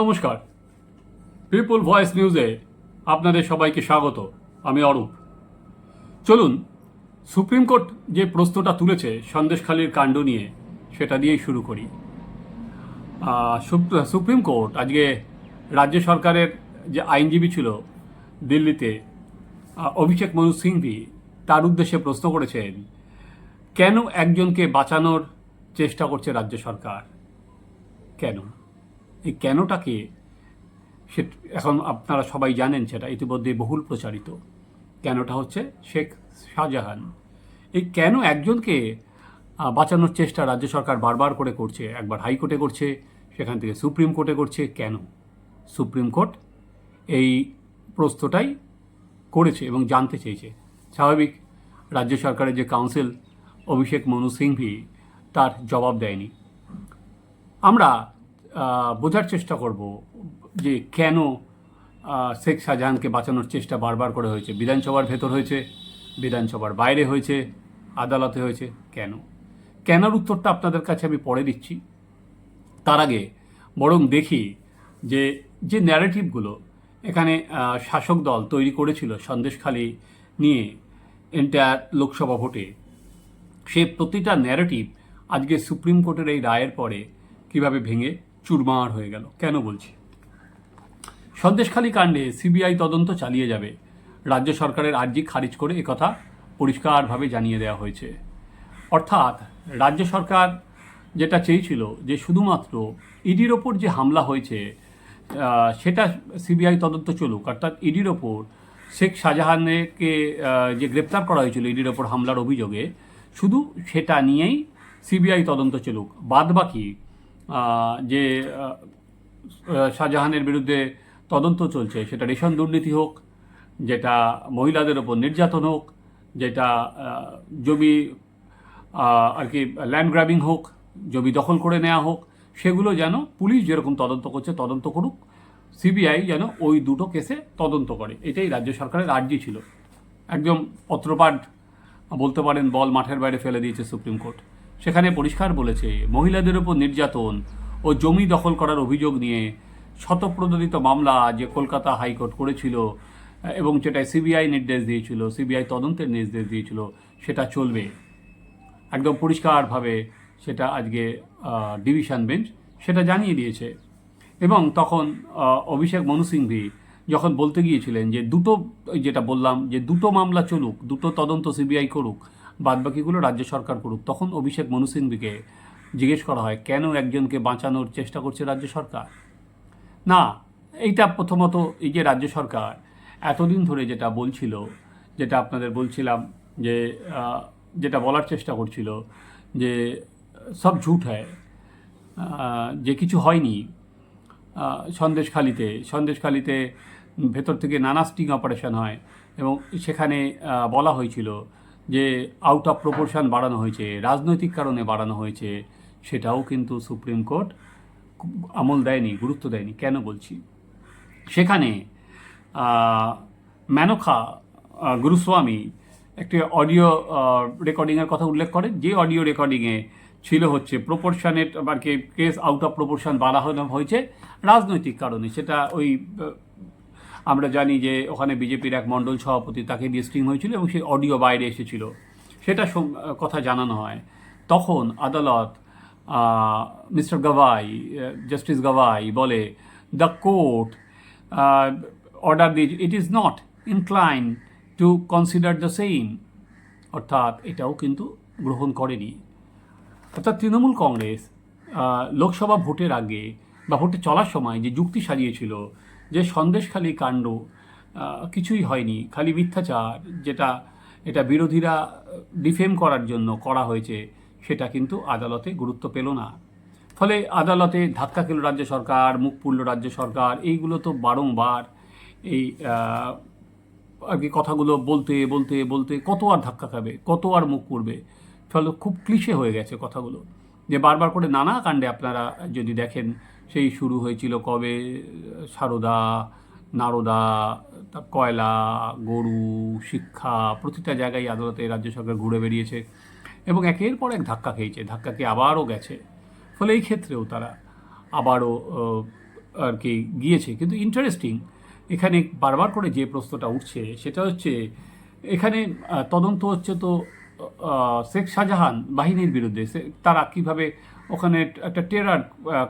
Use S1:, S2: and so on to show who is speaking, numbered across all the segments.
S1: নমস্কার। People voice নিউজে আপনাদের সবাইকে স্বাগত। আমি অরূপ। চলুন সুপ্রিম কোর্ট যে প্রশ্নটা তুলেছে সন্দেশখালীর কাণ্ড নিয়ে, সেটা দিয়েই শুরু করি। সুপ্রিম কোর্ট আজকে রাজ্য সরকারের যে আইনজীবী ছিল দিল্লিতে অভিষেক মনু সিংভি, তার উদ্দেশ্যে প্রশ্ন করেছেন, কেন একজনকে বাঁচানোর চেষ্টা করছে রাজ্য সরকার? কেন? এই কেনটাকে সে এখন আপনারা সবাই জানেন সেটা, ইতিমধ্যে বহুল প্রচারিত। কেনটা হচ্ছে শেখ শাহজাহান। এই কেন একজনকে বাঁচানোর চেষ্টা রাজ্য সরকার বারবার করে করছে, একবার হাইকোর্টে করছে, সেখান থেকে সুপ্রিম কোর্টে করছে, কেন? সুপ্রিম কোর্ট এই প্রস্তটাই করেছে এবং জানতে চেয়েছে। স্বাভাবিক, রাজ্য সরকারের যে কাউন্সিল, অভিষেক মনু সিংভি, তার জবাব দেয়নি। আমরা বোঝার চেষ্টা করব যে কেন শেখ শাহজাহানকে বাঁচানোর চেষ্টা বারবার করে হয়েছে। বিধানসভার ভেতর হয়েছে, বিধানসভার বাইরে হয়েছে, আদালতে হয়েছে, কেন? কেনর উত্তরটা আপনাদের কাছে আমি পরে দিচ্ছি। তার আগে বরং দেখি যে যে ন্যারেটিভগুলো এখানে শাসক দল তৈরি করেছিল সন্দেশখালী নিয়ে এন্টায়ার লোকসভা ভোটে, সে প্রতিটা ন্যারেটিভ আজকে সুপ্রিম কোর্টের এই রায়ের পরে কীভাবে ভেঙে চুরমার হয়ে গেল। কেন বলছি? সন্দেশখালী কাণ্ডে সিবিআই তদন্ত চালিয়ে যাবে। রাজ্য সরকারের আর্জি খারিজ করে একথা পরিষ্কারভাবে জানিয়ে দেওয়া হয়েছে। অর্থাৎ রাজ্য সরকার যেটা চেয়েছিল যে শুধুমাত্র ইডির ওপর যে হামলা হয়েছে সেটা সিবিআই তদন্ত চলুক। অর্থাৎ ইডির ওপর শেখ শাহজাহানকে যে গ্রেপ্তার করা হয়েছিল ইডির ওপর হামলার অভিযোগে শুধু সেটা নিয়েই সিবিআই তদন্ত চলুক। বাদবাকি আহ, যে শাহজাহানের বিরুদ্ধে তদন্ত চলছে, সেটা রেশন দুর্নীতি হোক, যেটা মহিলাদের ওপর নির্যাতন হোক, যেটা জমি আর কি ল্যান্ড গ্র্যাবিং হোক, জমি দখল করে নেওয়া হোক, সেগুলো যেন পুলিশ যেরকম তদন্ত করছে, তদন্ত করুক, সিবিআই যেন ওই দুটো কেসে তদন্ত করে। এটাই রাজ্য সরকারের আর্জি ছিল। একদম পত্রপাঠ বলতে পারেন, বল মাঠের বাইরে ফেলে দিয়েছে সুপ্রিম কোর্ট। সেখানে পরিষ্কার বলেছে, মহিলাদের উপর নির্যাতন ও জমি দখল করার অভিযোগ নিয়ে শতপ্রণোদিত মামলা যে কলকাতা হাইকোর্ট করেছিল, এবং যেটায় সিবিআই নির্দেশ দিয়েছিল, সিবিআই তদন্তের নির্দেশ দিয়েছিল, সেটা চলবে। একদম পরিষ্কারভাবে সেটা আজকে ডিভিশন বেঞ্চ সেটা জানিয়ে দিয়েছে। এবং তখন অভিষেক মনু সিংভি যখন বলতে গিয়েছিলেন যে দুটো, যেটা বললাম, যে দুটো মামলা চলুক, দুটো তদন্ত সিবিআই করুক বাদবাকিগুলো রাজ্য সরকার করুক। তখন অভিষেক মনু সিংভিকে জিজ্ঞেস করা হয়, কেন একজনকে বাঁচানোর চেষ্টা করছে রাজ্য সরকার? না, এইটা প্রথমত এই যে রাজ্য সরকার এতদিন ধরে যেটা বলছিল, যেটা আপনাদের বলছিলাম যে যেটা বলার চেষ্টা করছিল যে, সব ঝুট হয় যে কিছু হয়নি সন্দেশখালিতে সন্দেশখালিতে ভেতর থেকে নানা স্টিং অপারেশন হয় এবং সেখানে বলা হয়েছিল যে আউট অফ প্রপোর্শন বাড়ানো হয়েছে রাজনৈতিক কারণে বাড়ানো হয়েছে সেটাও কিন্তু সুপ্রিম কোর্ট আমল দেয়নি গুরুত্ব দেয়নি। কেন বলছি? সেখানে আহ, গুরুস্বামী একটি অডিও রেকর্ডিংয়ের কথা উল্লেখ করে যে অডিও রেকর্ডিংয়ে ছিল হচ্ছে প্রপোর্শনের আর কি কেস আউট অফ প্রপোর্শন বাড়ানো হয়েছে রাজনৈতিক কারণে। সেটা ওই আমরা জানি যে ওখানে বিজেপির এক মণ্ডল সভাপতি তাকে দিয়ে স্টিং হয়েছিল এবং সেই অডিও বাইরে এসেছিল। সেটা কথা জানানো হয়। তখন আদালত মিস্টার গাভাই জাস্টিস গাভাই বলে, the court order the it is not incline to consider the same অর্থাৎ এটাও কিন্তু গ্রহণ করেনি। অর্থাৎ তৃণমূল কংগ্রেস লোকসভা ভোটের আগে বা ভোটে চলার সময় যে যুক্তি সাজিয়েছিল যে সন্দেশখালী কাণ্ড কিছুই হয়নি। খালি মিথ্যাচার, যেটা, এটা বিরোধীরা ডিফেম করার জন্য করা হয়েছে, সেটা কিন্তু আদালতে গুরুত্ব পেল না। ফলে আদালতে ধাক্কা খেল রাজ্য সরকার, মুখ পুরল রাজ্য সরকার, এইগুলো তো বারংবার এই আর কি কথাগুলো বলতে বলতে বলতে কত আর ধাক্কা খাবে, কত আর মুখ পুড়বে। ফলে খুব ক্লিশে হয়ে গেছে কথাগুলো। যে বারবার করে নানা কাণ্ডে আপনারা যদি দেখেন সেই শুরু হয়েছিল কবে? সারদা, নারদা কয়লা, গরু, শিক্ষা, প্রতিটা জায়গায় আদালতে রাজ্য সরকার ঘুরে বেরিয়েছে এবং একের পর এক ধাক্কা খেয়েছে। ধাক্কা খেয়ে আবারও গেছে। ফলে এই ক্ষেত্রেও তারা আবারও আর কি গিয়েছে। কিন্তু ইন্টারেস্টিং এখানে বারবার করে যে প্রশ্নটা উঠছে, সেটা হচ্ছে এখানে তদন্ত হচ্ছে তো শেখ শাহজাহান বাহিনীর বিরুদ্ধে তারা কীভাবে ওখানে একটা টেরার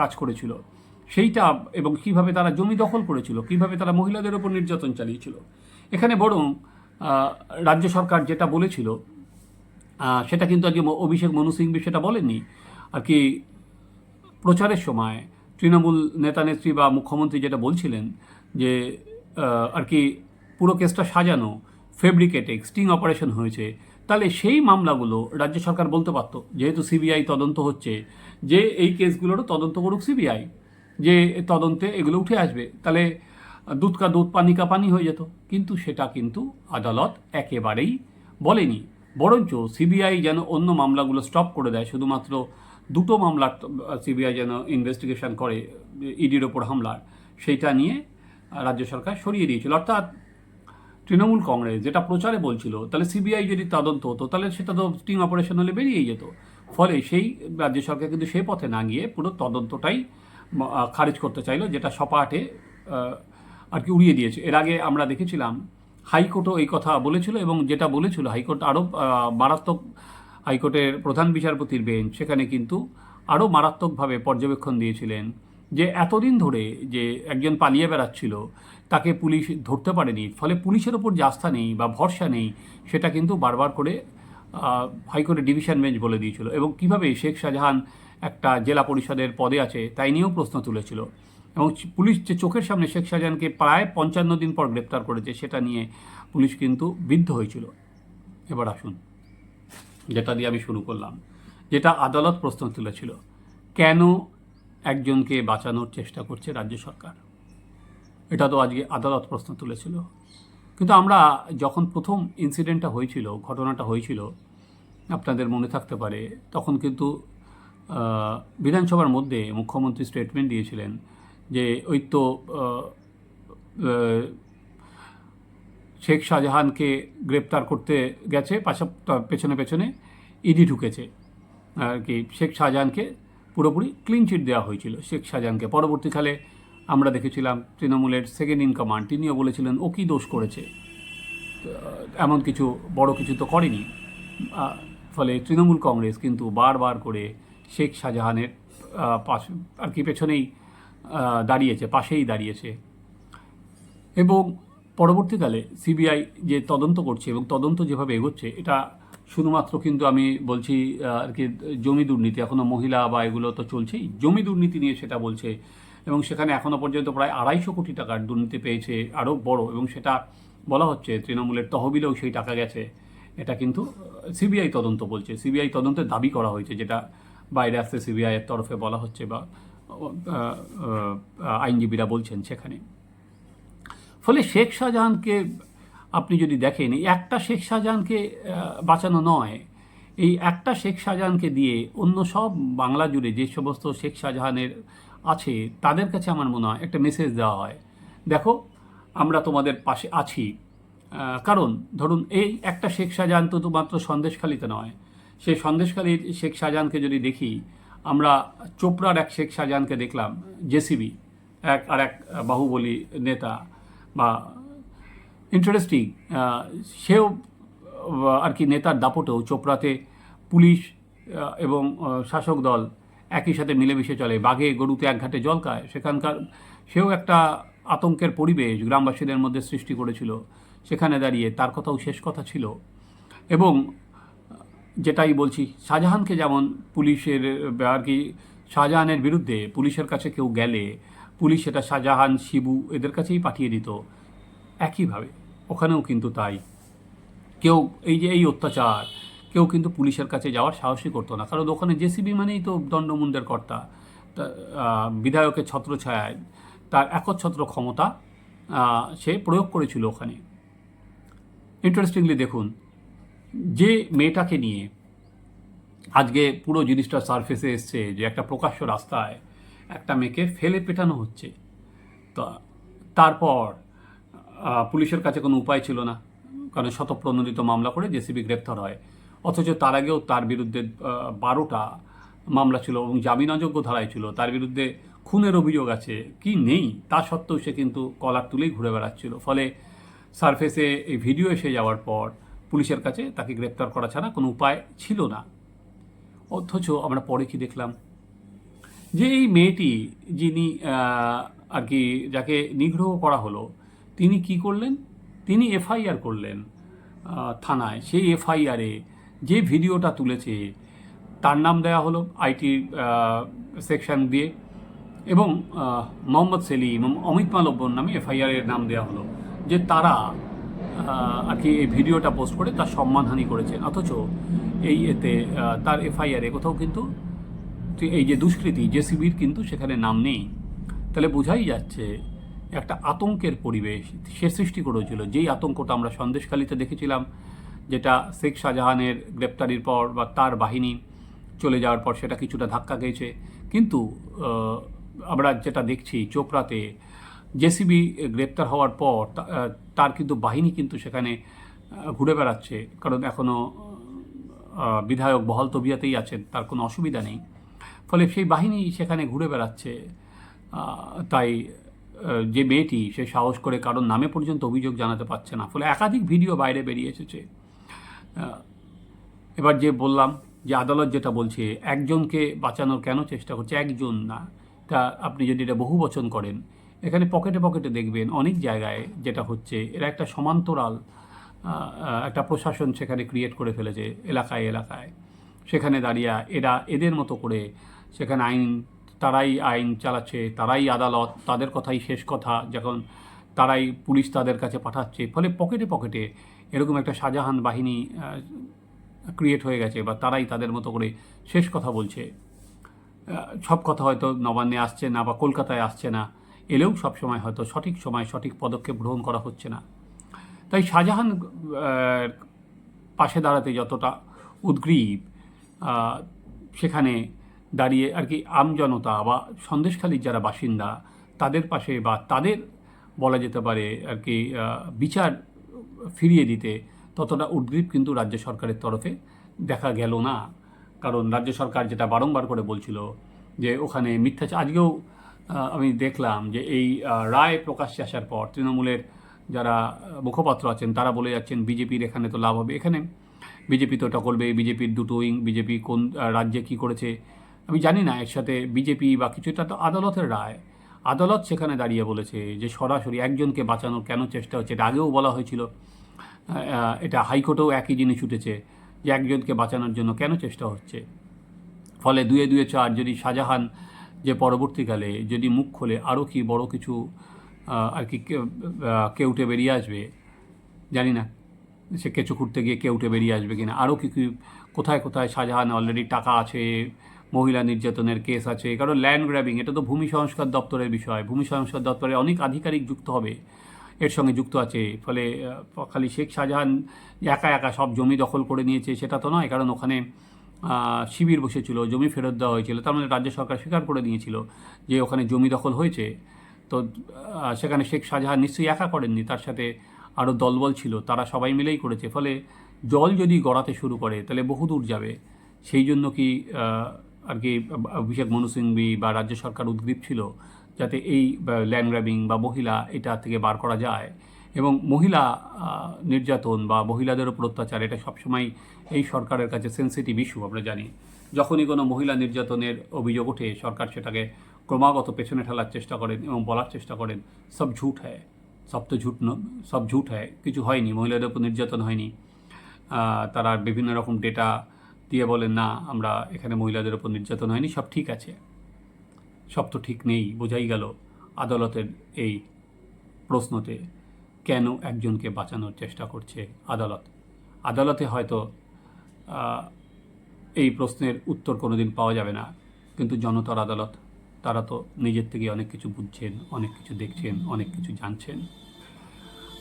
S1: কাজ করেছিল। সেইটা এবং কীভাবে তারা জমি দখল করেছিল, কীভাবে তারা মহিলাদের উপর নির্যাতন চালিয়েছিল। এখানে বরং রাজ্য সরকার যেটা বলেছিল সেটা কিন্তু আজকে অভিষেক মনু সিংভি সেটা বলেননি। আর কি প্রচারের সময় তৃণমূল নেতা নেত্রী বা মুখ্যমন্ত্রী যেটা বলছিলেন যে আর কি পুরো কেসটা সাজানো ফেব্রিকেটে স্টিং অপারেশন হয়েছে তাহলে সেই মামলাগুলো রাজ্য সরকার বলতে পারত, যেহেতু সিবিআই তদন্ত হচ্ছে, যে এই কেসগুলোরও তদন্ত করুক সিবিআই, যে তদন্তে এগুলো উঠে আসবে, তাহলে দুধ কা দুধ, পানি কা পানি হয়ে যেত। কিন্তু সেটা কিন্তু আদালত একেবারেই বলেনি। বরঞ্চ সিবিআই যেন অন্য মামলাগুলো স্টপ করে দেয়, শুধুমাত্র দুটো মামলার সিবিআই যেন ইনভেস্টিগেশন করে, ইডির ওপর হামলার, সেইটা নিয়ে রাজ্য সরকার সরিয়ে দিয়েছিল। অর্থাৎ তৃণমূল কংগ্রেস যেটা প্রচারে বলছিল, তাহলে সিবিআই যদি তদন্ত হতো, তাহলে সেটা তো স্টিং অপারেশন হলে বেরিয়ে যেত। ফলে সেই রাজ্য সরকার কিন্তু সেই পথে না গিয়ে পুরো তদন্তটাই খারিজ করতে চাইলো, যেটা সপাটে আর কি উড়িয়ে দিয়েছে। এর আগে আমরা দেখেছিলাম, হাইকোর্টও এই কথা বলেছিল এবং যেটা বলেছিল, হাইকোর্ট আরও মারাত্মক হাইকোর্টের প্রধান বিচারপতির বেঞ্চ, সেখানে কিন্তু আরও মারাত্মকভাবে পর্যবেক্ষণ দিয়েছিলেন। যে এতদিন ধরে যে একজন পালিয়ে বেড়াচ্ছিল, তাকে পুলিশ ধরতে পারেনি, ফলে পুলিশের ওপর যে আস্থা নেই বা ভরসা নেই, সেটা কিন্তু বারবার করে হাইকোর্টের ডিভিশন বেঞ্চ বলে দিয়েছিল। এবং কীভাবে শেখ শাহজাহান একটা জেলা পরিষদের পদে আছে, তাই নিয়েও প্রশ্ন তুলেছিল। এবং পুলিশ যে চোখের সামনে শেখ শাহজাহানকে প্রায় পঞ্চান্ন দিন পর গ্রেপ্তার করেছে, সেটা নিয়ে পুলিশ কিন্তু বিদ্ধ হয়েছিল। এবার আসুন, যেটা দিয়ে আমি শুরু করলাম। যেটা আদালত প্রশ্ন তুলেছিল, কেন একজনকে বাঁচানোর চেষ্টা করছে রাজ্য সরকার। এটা তো আজকে আদালত প্রশ্ন তুলেছিল। কিন্তু আমরা যখন প্রথম ইনসিডেন্টটা হয়েছিল, ঘটনাটা হয়েছিল, আপনাদের মনে থাকতে পারে, তখন কিন্তু বিধানসভার মধ্যে মুখ্যমন্ত্রী স্টেটমেন্ট দিয়েছিলেন যে ওই তো শেখ শাহজাহানকে গ্রেপ্তার করতে গেছে পাশা পেছনে পেছনে ইডি ঢুকেছে। আর কি, শেখ শাহজাহানকে পুরোপুরি ক্লিন চিট দেওয়া হয়েছিল। শেখ শাহজাহানকে। পরবর্তীকালে আমরা দেখেছিলাম তৃণমূলের সেকেন্ড ইন কমান্ড তিনিও বলেছিলেন, ও কী দোষ করেছে? এমন কিছু, বড় কিছু তো করেনি। ফলে তৃণমূল কংগ্রেস কিন্তু বারবার করে শেখ শাহজাহানের পাশ, আর কি পেছনেই দাঁড়িয়েছে, পাশেই দাঁড়িয়েছে। এবং পরবর্তীকালে সিবিআই যে তদন্ত করছে এবং তদন্ত যেভাবে এগোচ্ছে, এটা শুধুমাত্র কিন্তু আমি বলছি আর কি, জমি দুর্নীতি এখনও মহিলা বা এগুলো তো চলছেই, জমি দুর্নীতি নিয়ে সেটা বলছে। এবং সেখানে এখনও পর্যন্ত প্রায় আড়াইশো কোটি টাকার দুর্নীতি পেয়েছে, আরও বড়, এবং সেটা বলা হচ্ছে তৃণমূলের তহবিলেও সেই টাকা গেছে। এটা কিন্তু সিবিআই তদন্ত বলছে। সিবিআই তদন্তের দাবি করা হয়েছে, যেটা বাইরে আসতে সিবিআইয়ের তরফে বলা হচ্ছে বা আইনজীবীরা বলছেন সেখানে। ফলে শেখ শাহজাহানকে আপনি যদি দেখেন, এই একটা শেখ শাহজাহানকে বাঁচানো নয়, এই একটা শেখ শাহজাহানকে দিয়ে অন্য সব বাংলা জুড়ে যে সমস্ত শেখ শাহজাহানের আছে, তাদের কাছে আমার মনে হয় একটা মেসেজ দেওয়া হয়। দেখো, আমরা তোমাদের পাশে আছি। কারণ ধরুন, এই একটা শেখ শাহজাহান তো মাত্র সন্দেশখালিতে নয়। সেই সন্দেশখালীর শেখ শাহজাহানকে যদি দেখি, আমরা চোপড়ার এক শেখ শাহজাহানকে দেখলাম, জেসিবি, এক আর এক বাহুবলী নেতা বা ইন্টারেস্টিং সেও আর কি নেতার দাপটেও চোপড়াতে পুলিশ এবং শাসক দল একই সাথে মিলেমিশে চলে। বাঘে গরুতে এক ঘাটে জল খায়। সেখানকার সেও একটা আতঙ্কের পরিবেশ গ্রামবাসীদের মধ্যে সৃষ্টি করেছিল। সেখানে দাঁড়িয়ে তার কথাও শেষ কথা ছিল। এবং, যেটাই বলছি, শাহজাহানকে যেমন পুলিশের, আর কি শাহজাহানের বিরুদ্ধে পুলিশের কাছে কেউ গেলে পুলিশ সেটা শাহজাহান, শিবু এদের কাছেই পাঠিয়ে দিত। একইভাবে, ওখানেও কিন্তু তাই। কেউ এই যে এই অত্যাচার, কেউ কিন্তু পুলিশের কাছে যাওয়ার সাহসই করতো না। কারণ ওখানে জেসিবি মানেই তো দণ্ডমুন্ডের কর্তা বিধায়কের ছত্রছায়ায়, তার একচ্ছত্র ক্ষমতা সে প্রয়োগ করেছিল ওখানে। ইন্টারেস্টিংলি দেখুন, যে মেয়েটাকে নিয়ে আজকে পুরো জিনিসটা সারফেসে এসছে যে একটা প্রকাশ্য রাস্তায় একটা মেয়েকে ফেলে পেটানো হচ্ছে, তা, তারপর পুলিশের কাছে কোনো উপায় ছিল না, কারণ শতপ্রণোদিত মামলা করে জেসিবি গ্রেপ্তার হয়। অথচ তার আগেও তার বিরুদ্ধে বারোটা মামলা ছিল এবং জামিন অযোগ্য ধারায় ছিল। তার বিরুদ্ধে খুনের অভিযোগ আছে, কি নেই? তা সত্ত্বেও সে কিন্তু কলার তুলেই ঘুরে বেড়াচ্ছিল। ফলে সারফেসে এই ভিডিও এসে যাওয়ার পর পুলিশের কাছে তাকে গ্রেপ্তার করা ছাড়া কোনো উপায় ছিল না। অথচ আমরা পরে কি দেখলাম? যে এই মেয়েটি যিনি আর কি, যাকে নিগ্রহ করা হলো তিনি কি করলেন? তিনি এফআইআর করলেন থানায়। সেই এফআইআরে যে ভিডিওটা তুলেছে, তার নাম দেওয়া হলো আইটি সেকশন দিয়ে এবং মোহাম্মদ সেলিম, অমিত মালব্যর নামে এফআইআর এর নাম দেওয়া হলো যে তারা আর কি এই ভিডিওটা পোস্ট করে তার সম্মানহানি করেছেন। অথচ এই এতে তার এফআইআরে কোথাও কিন্তু এই যে দুষ্কৃতি জেসিবির কিন্তু সেখানে নাম নেই। তাহলে বোঝাই যাচ্ছে একটা আতঙ্কের পরিবেশ সে সৃষ্টি করেছিল। যেই আতঙ্কটা আমরা সন্দেশখালিতে দেখেছিলাম, যেটা শেখ শাহজাহানের গ্রেপ্তারির পর বা তার বাহিনী চলে যাওয়ার পর সেটা কিছুটা ধাক্কা খেয়েছে। কিন্তু আমরা যেটা দেখছি চোপড়াতে, জেসিবি গ্রেপ্তার হওয়ার পর তার কিন্তু বাহিনী কিন্তু সেখানে ঘুরে বেড়াচ্ছে। কারণ এখনও বিধায়ক বহল তবিয়াতেই আছেন, তার কোনো অসুবিধা নেই। ফলে সেই বাহিনী সেখানে ঘুরে বেড়াচ্ছে। তাই যে মেয়েটি, সে সাহস করে কারণ নামে পর্যন্ত অভিযোগ জানাতে পারছে না। ফলে একাধিক ভিডিও বাইরে বেরিয়ে এসেছে। এবার যে বললাম যে আদালত যেটা বলছে, একজনকে বাঁচানোর কেন চেষ্টা করছে? একজন না। তা আপনি যদি এটা বহু বচন করেন, এখানে পকেটে পকেটে দেখবেন অনেক জায়গায় যেটা হচ্ছে, এরা একটা সমান্তরাল একটা প্রশাসন সেখানে ক্রিয়েট করে ফেলেছে, এলাকায় এলাকায়। সেখানে দাঁড়িয়ে এরা এদের মতো করে, সেখানে আইন তারাই আইন চালাচ্ছে, তারাই আদালত, তাদের কথাই শেষ কথা, যখন তারাই পুলিশ তাদের কাছে পাঠাচ্ছে। ফলে পকেটে পকেটে এরকম একটা শাহজাহান বাহিনী ক্রিয়েট হয়ে গেছে বা তারাই তাদের মতো করে শেষ কথা বলছে। সব কথা হয়তো নবান্নে আসছে না বা কলকাতায় আসছে না, এলেও সব সময় হয়তো সঠিক সময় সঠিক পদক্ষেপ গ্রহণ করা হচ্ছে না। তাই শাহজাহান পাশে দাঁড়াতে যতটা উদ্গ্রীব সেখানে দাঁড়িয়ে আর কি আমজনতা বা সন্দেশখালীর যারা বাসিন্দা, তাদের পাশে বা তাদের বলা যেতে পারে আর কি বিচার ফিরিয়ে দিতে ততটা উদ্গ্রীব কিন্তু রাজ্য সরকারের তরফে দেখা গেল না। কারণ রাজ্য সরকার যেটা বারংবার করে বলছিল যে ওখানে মিথ্যাচার আজকেও আমি দেখলাম যে এই রায় প্রকাশ্যে আসার পর তৃণমূলের যারা মুখপাত্র আছেন তারা বলে যাচ্ছেন বিজেপির এখানে তো লাভ হবে এখানে। বিজেপি তো এটা করবে, বিজেপির দুটো উইং, বিজেপি কোন রাজ্যে কি করেছে আমি জানি না, একসাথে বিজেপি বা কিছু, এটা তো আদালতের রায়। আদালত সেখানে দাঁড়িয়ে বলেছে যে সরাসরি একজনকে বাঁচানোর কেন চেষ্টা হচ্ছে, এটা আগেও বলা হয়েছিল। এটা হাইকোর্টেও একই জিনিস উঠেছে যে একজনকে বাঁচানোর জন্য কেন চেষ্টা হচ্ছে। ফলে দুয়ে দুয়ে চার যদি শাহজাহান যে পরবর্তীকালে যদি মুখ খোলে আরও কি বড় কিছু আর কি কেউটে বেরিয়ে আসবে? জানি না। সে কেঁচো খুঁড়তে গিয়ে কেউটে বেরিয়ে আসবে কিনা? আরও কি কি, কোথায় কোথায় শাহজাহান অলরেডি টাকা আছে মহিলা নির্যাতনের কেস আছে। কারণ ল্যান্ড গ্র্যাবিং এটা তো ভূমি সংস্কার দপ্তরের বিষয়। ভূমি সংস্কার দপ্তরে অনেক আধিকারিক যুক্ত হবে। এর সঙ্গে যুক্ত আছে। ফলে খালি শেখ শাহজাহান একা একা সব জমি দখল করে নিয়েছে, সেটা তো নয়। কারণ ওখানে শিবির বসেছিল, জমি ফেরত দেওয়া হয়েছিল। তার মানে রাজ্য সরকার স্বীকার করে নিয়েছিল যে ওখানে জমি দখল হয়েছে। তো সেখানে শেখ শাহজাহান নিশ্চয়ই একা করেননি। তার সাথে আরও দলবল ছিল। তারা সবাই মিলেই করেছে। ফলে জল যদি গড়াতে শুরু করে, তাহলে বহুদূর যাবে। সেই জন্য কি আর কি, অভিষেক মনু বা রাজ্য সরকার উদ্গ্রীব ছিল, যাতে এই ল্যান্ড গ্র্যাবিং বা মহিলা এটা থেকে বার করা যায়। এবং মহিলা নির্যাতন বা মহিলাদের উপর অত্যাচার, এটা সবসময় এই সরকারের কাছে সেন্সিটিভ ইস্যু আমরা জানি। যখনই কোনো মহিলা নির্যাতনের অভিযোগ ওঠে, সরকার সেটাকে ক্রমাগত পেছনে ঠেলার চেষ্টা করেন এবং বলার চেষ্টা করেন, সব ঝুট হ্যায় সব তো ঝুট ন, সব ঝুট হ্যায় কিছু হয়নি, মহিলাদের উপর নির্যাতন হয়নি। তারা বিভিন্ন রকম ডেটা দিয়ে বলেন, না, আমরা এখানে মহিলাদের ওপর নির্যাতন হয়নি, সব ঠিক আছে। সব তো ঠিক নেই, বোঝাই গেল আদালতের এই প্রশ্নতে কেন একজনকে বাঁচানোর চেষ্টা করছে আদালত। আদালতে হয়তো এই প্রশ্নের উত্তর কোনোদিন পাওয়া যাবে না, কিন্তু জনতার আদালত, তারা তো নিজের থেকে অনেক কিছু বুঝছেন, অনেক কিছু দেখছেন, অনেক কিছু জানছেন।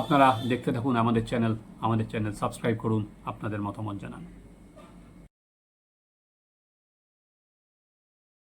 S1: আপনারা দেখতে থাকুন আমাদের চ্যানেল আমাদের চ্যানেল সাবস্ক্রাইব করুন, আপনাদের মতামত জানান।